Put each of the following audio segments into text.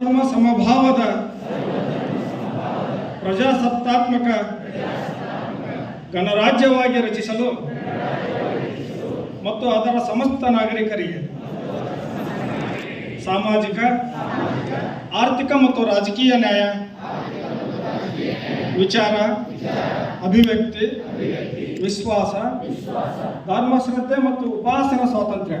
ಧರ್ಮ ಸಮಭಾವದ ಪ್ರಜಾಸತ್ತಾತ್ಮಕ ಗಣರಾಜ್ಯವಾಗಿ ರಚಿಸಲು ಮತ್ತು ಅದರ ಸಮಸ್ತ ನಾಗರಿಕರಿಗೆ ಸಾಮಾಜಿಕ, ಆರ್ಥಿಕ ಮತ್ತು ರಾಜಕೀಯ ನ್ಯಾಯ, ವಿಚಾರ, ಅಭಿವ್ಯಕ್ತಿ, ವಿಶ್ವಾಸ ಧರ್ಮಶ್ರದ್ಧೆ ಮತ್ತು ಉಪಾಸನ ಸ್ವಾತಂತ್ರ್ಯ.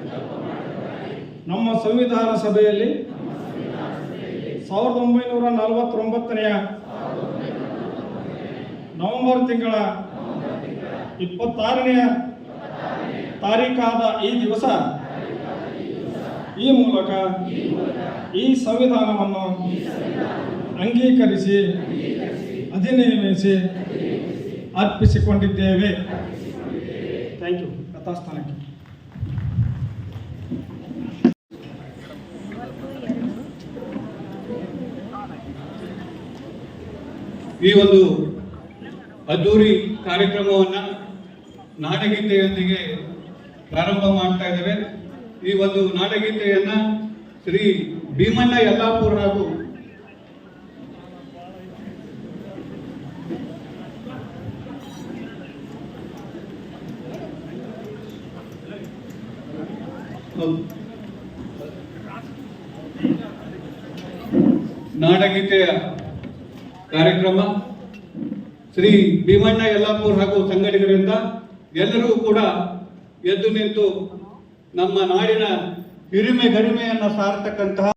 ನಮ್ಮ ಸಂವಿಧಾನ ಸಭೆಯಲ್ಲಿ ಸಾವಿರದ ಒಂಬೈನೂರ ನಲವತ್ತೊಂಬತ್ತನೆಯ ನವೆಂಬರ್ ತಿಂಗಳ ಇಪ್ಪತ್ತಾರನೆಯ ತಾರೀಕಾದ ಈ ದಿವಸ ಈ ಮೂಲಕ ಈ ಸಂವಿಧಾನವನ್ನು ಅಂಗೀಕರಿಸಿ, ಅಧಿನಿಯಮಿಸಿ ಅರ್ಪಿಸಿಕೊಂಡಿದ್ದೇವೆ. ಥ್ಯಾಂಕ್ ಯು ಯಥಾಸ್ಥಾನಕ್ಕೆ ಈ ಒಂದು ಅದ್ದೂರಿ ಕಾರ್ಯಕ್ರಮವನ್ನು ನಾಡಗೀತೆಯೊಂದಿಗೆ ಪ್ರಾರಂಭ ಮಾಡ್ತಾ ಇದ್ದೇವೆ ಈ ಒಂದು ನಾಡಗೀತೆಯನ್ನು ಶ್ರೀ ಭೀಮಣ್ಣ ಯಲ್ಲಾಪುರ ಹಾಗೂ. ನಾಡಗೀತೆಯ ಕಾರ್ಯಕ್ರಮ. ಶ್ರೀ ಭೀಮಣ್ಣ ಯಲ್ಲಾಪುರ್ ಹಾಗೂ ಸಂಘಟಕರಿಂದ ಎಲ್ಲರೂ ಕೂಡ ಎದ್ದು ನಿಂತು ನಮ್ಮ ನಾಡಿನ ಹಿರಿಮೆ ಗರಿಮೆಯನ್ನು ಸಾರತಕ್ಕಂತಹ